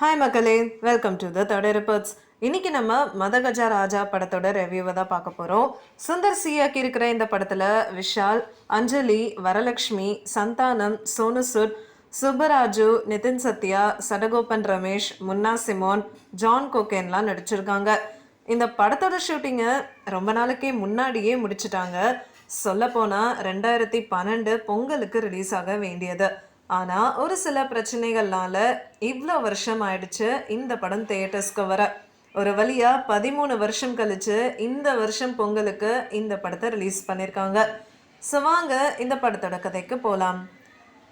Hi மக்களே welcome to the third reports இன்றைக்கி நம்ம மதகஜா ராஜா படத்தோட ரிவ்யூவை தான் பார்க்க போகிறோம் சுந்தர் சியாக்கி இருக்கிற இந்த படத்தில் விஷால் அஞ்சலி வரலக்ஷ்மி சந்தானம் சோனு சுட் சுப்பராஜு நிதின் சத்யா சடகோபன் ரமேஷ் முன்னா சிமோன் ஜான் கோகேன்லாம் நடிச்சிருக்காங்க. இந்த படத்தோட ஷூட்டிங்கை ரொம்ப நாளைக்கே முன்னாடியே முடிச்சிட்டாங்க. சொல்லப்போனால் ரெண்டாயிரத்தி பன்னெண்டு பொங்கலுக்கு ரிலீஸ் ஆக வேண்டியது. ஆனால் ஒரு சில பிரச்சனைகள்னால இவ்வளோ வருஷம் ஆயிடுச்சு இந்த படம் தியேட்டர்ஸ்க்கு வர. ஒரு வழியாக பதிமூணு வருஷம் கழிச்சு இந்த வருஷம் பொங்கலுக்கு இந்த படத்தை ரிலீஸ் பண்ணியிருக்காங்க ஸோ வாங்க இந்த படத்தோட கதைக்கு போகலாம்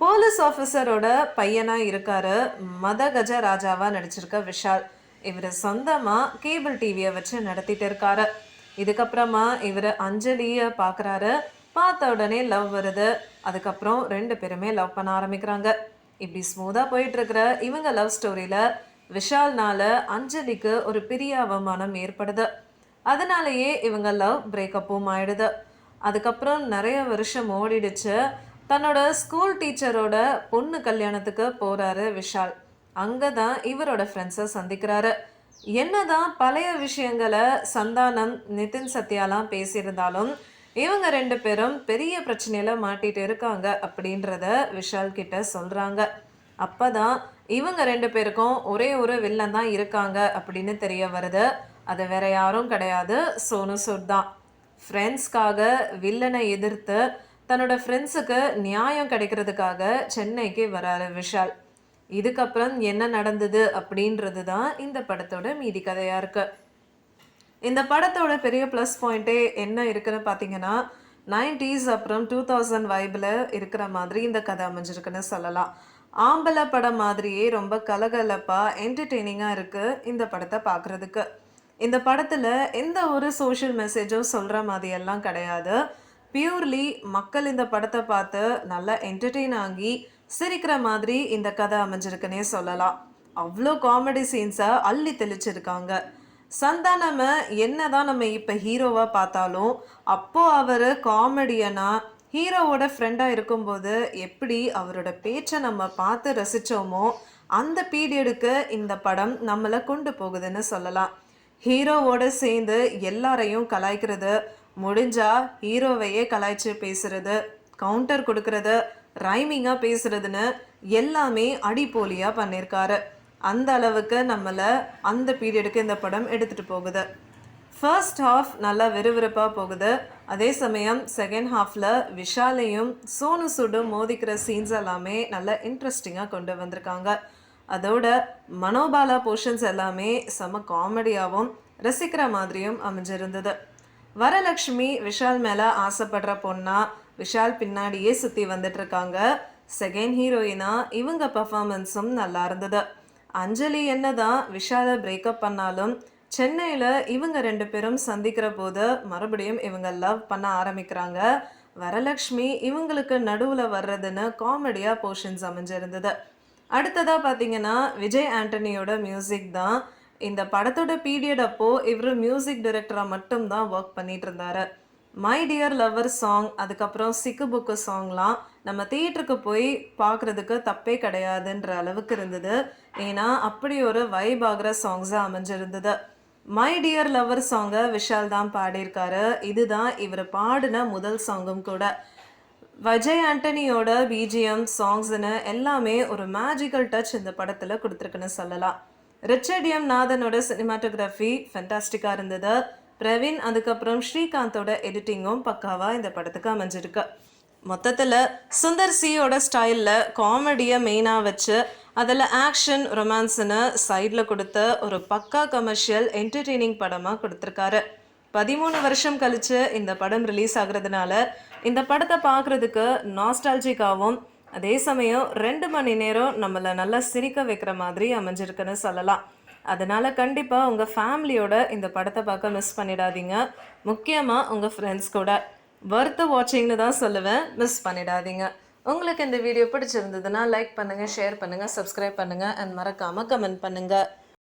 போலீஸ் ஆஃபீஸரோட பையனாக இருக்காரு மதகஜ ராஜாவாக நடிச்சிருக்க விஷால். இவர் சொந்தமாக கேபிள் டிவியை வச்சு நடத்திட்டு இருக்காரு. இதுக்கப்புறமா இவர் அஞ்சலியை பார்க்குறாரு பார்த்த உடனே லவ் வருது. அதுக்கப்புறம் ரெண்டு பேருமே லவ் பண்ண ஆரம்பிக்கிறாங்க. இப்படி ஸ்மூத்தாக போயிட்டுருக்கிற இவங்க லவ் ஸ்டோரியில் விஷால்னால அஞ்சலிக்கு ஒரு பெரிய அவமானம் ஏற்படுது. அதனாலேயே இவங்க லவ் பிரேக்கப்பும் ஆயிடுது. அதுக்கப்புறம் நிறைய வருஷம் ஓடிடுச்சு. தன்னோட ஸ்கூல் டீச்சரோட பொண்ணு கல்யாணத்துக்கு போகிறாரு விஷால். அங்கே தான் இவரோட ஃப்ரெண்ட்ஸை சந்திக்கிறாரு. என்னதான் பழைய விஷயங்களை சந்தானம் நிதின் சத்யாலாம் பேசியிருந்தாலும் இவங்க ரெண்டு பேரும் பெரிய பிரச்சனையில் மாட்டிட்டு இருக்காங்க அப்படின்றத விஷால் கிட்ட அப்போ தான் இவங்க ரெண்டு பேருக்கும் ஒரே ஒரு வில்லன் தான் இருக்காங்க அப்படின்னு தெரிய வருது. அது வேற யாரும் கிடையாது. சோனு சூட் தான். ஃப்ரெண்ட்ஸ்க்காக வில்லனை எதிர்த்து தன்னோட ஃப்ரெண்ட்ஸுக்கு நியாயம் கிடைக்கிறதுக்காக சென்னைக்கு வராரு விஷால். இதுக்கப்புறம் என்ன நடந்தது அப்படின்றது தான் இந்த படத்தோட மீதி கதையாக இருக்குது இந்த படத்தோட பெரிய ப்ளஸ் பாயிண்ட்டே என்ன இருக்குன்னு பார்த்தீங்கன்னா நைன்டிஸ் அப்புறம் டூ தௌசண்ட் வைபில் இருக்கிற மாதிரி இந்த கதை அமைஞ்சிருக்குன்னு சொல்லலாம். ஆம்பளை படம் மாதிரியே ரொம்ப கலகலப்பாக என்டர்டெய்னிங்காக இருக்குது இந்த படத்தை பார்க்குறதுக்கு இந்த படத்தில் எந்த ஒரு சோஷியல் மெசேஜும் சொல்கிற மாதிரியெல்லாம் கிடையாது. பியூர்லி மக்கள் இந்த படத்தை பார்த்து நல்லா என்டர்டெயின் ஆகி சிரிக்கிற மாதிரி இந்த கதை அமைஞ்சிருக்குன்னே சொல்லலாம். அவ்வளோ காமெடி சீன்ஸை அள்ளி தெளிச்சிருக்காங்க. சந்தானம என்னதான் நம்ம இப்போ ஹீரோவாக பார்த்தாலும் அப்போது அவர் காமெடியனா ஹீரோவோட ஃப்ரெண்டாக இருக்கும்போது எப்படி அவரோட பேச்சை நம்ம பார்த்து ரசித்தோமோ அந்த பீரியடுக்கு இந்த படம் நம்மளை கொண்டு போகுதுன்னு சொல்லலாம். ஹீரோவோட சேர்ந்து எல்லாரையும் கலாய்க்கிறது முடிஞ்சா ஹீரோவையே கலாய்ச்சி பேசுறது கவுண்டர் கொடுக்கறது ரைமிங்காக பேசுறதுன்னு எல்லாமே அடிப்போலியாக பண்ணியிருக்காரு அந்த அளவுக்கு நம்மளை அந்த பீரியடுக்கு இந்த படம் எடுத்துகிட்டு போகுது. ஃபர்ஸ்ட் ஹாஃப் நல்லா விறுவிறுப்பாக போகுது. அதே சமயம் செகண்ட் ஹாஃபில் விஷாலையும் சோனு சுடும் மோதிக்கிற சீன்ஸ் எல்லாமே நல்லா இன்ட்ரெஸ்டிங்காக கொண்டு வந்திருக்காங்க. அதோட மனோபாலா போர்ஷன்ஸ் எல்லாமே செம காமெடியாகவும் ரசிக்கிற மாதிரியும் அமைஞ்சிருந்தது. வரலக்ஷ்மி விஷால் மேலே ஆசைப்படுற பொண்ணா விஷால் பின்னாடியே சுற்றி வந்துட்டு இருக்காங்க. செகண்ட் ஹீரோயினா இவங்க பர்ஃபார்மன்ஸும் நல்லா இருந்தது. அஞ்சலி என்னதான் விஷாலை பிரேக்கப் பண்ணாலும் சென்னையில் இவங்க ரெண்டு பேரும் சந்திக்கிற போது மறுபடியும் இவங்க லவ் பண்ண ஆரம்பிக்கிறாங்க. வரலக்ஷ்மி இவங்களுக்கு நடுவில் வர்றதுன்னு காமெடியாக போர்ஷன்ஸ் அமைஞ்சிருந்தது. அடுத்ததாக பார்த்தீங்கன்னா விஜய் ஆண்டனியோட மியூசிக் தான். இந்த படத்தோட பீரியட் அப்போது இவர் மியூசிக் டைரக்டராக மட்டும்தான் ஒர்க் பண்ணிட்டு இருந்தாரு. மை டியர் லவர் சாங் அதுக்கப்புறம் சிக்கு புக்கு சாங்லாம் நம்ம தியேட்டருக்கு போய் பார்க்குறதுக்கு தப்பே கிடையாதுன்ற அளவுக்கு இருந்தது. ஏன்னா அப்படி ஒரு வைப் ஆகிற சாங்ஸாக அமைஞ்சிருந்தது. மை டியர் லவர் சாங்கை விஷால் தான் பாடியிருக்காரு. இதுதான் இவர் பாடின முதல் சாங்கும் கூட. விஜய் ஆண்டனியோட பிஜிஎம் சாங்ஸ்னு எல்லாமே ஒரு மேஜிக்கல் டச் இந்த படத்தில் கொடுத்துருக்குன்னு சொல்லலாம். Richard M. நாதனோட சினிமாட்டோகிராஃபி ஃபென்டாஸ்டிக்காக இருந்தது. பிரவீன் அதுக்கப்புறம் ஸ்ரீகாந்தோட எடிட்டிங்கும் பக்காவாக இந்த படத்துக்கு அமைஞ்சிருக்கு. மொத்தத்தில் சுந்தர் சியோட ஸ்டைலில் காமெடியை மெயினாக வச்சு அதில் ஆக்ஷன் ரொமான்ஸ்னு சைடில் கொடுத்த ஒரு பக்கா கமர்ஷியல் என்டர்டெய்னிங் படமாக கொடுத்துருக்காரு. பதிமூணு வருஷம் கழித்து இந்த படம் ரிலீஸ் ஆகுறதுனால இந்த படத்தை பார்க்குறதுக்கு நாஸ்டாலஜிக்காகவும் அதே சமயம் ரெண்டு மணி நேரம் நம்மளை நல்லா சிரிக்க வைக்கிற மாதிரி அமைஞ்சிருக்குன்னு சொல்லலாம். அதனால் கண்டிப்பாக உங்கள் ஃபேமிலியோட இந்த படத்தை பார்க்க மிஸ் பண்ணிடாதீங்க. முக்கியமாக உங்கள் ஃப்ரெண்ட்ஸ் கூட. வர்த்த வாட்சிங்னு தான் சொல்லுவேன். மிஸ் பண்ணிடாதீங்க. உங்களுக்கு இந்த வீடியோ பிடிச்சிருந்ததுன்னா லைக் பண்ணுங்கள் ஷேர் பண்ணுங்கள் சப்ஸ்கிரைப் பண்ணுங்கள் அண்ட் மறக்காமல் கமெண்ட் பண்ணுங்கள்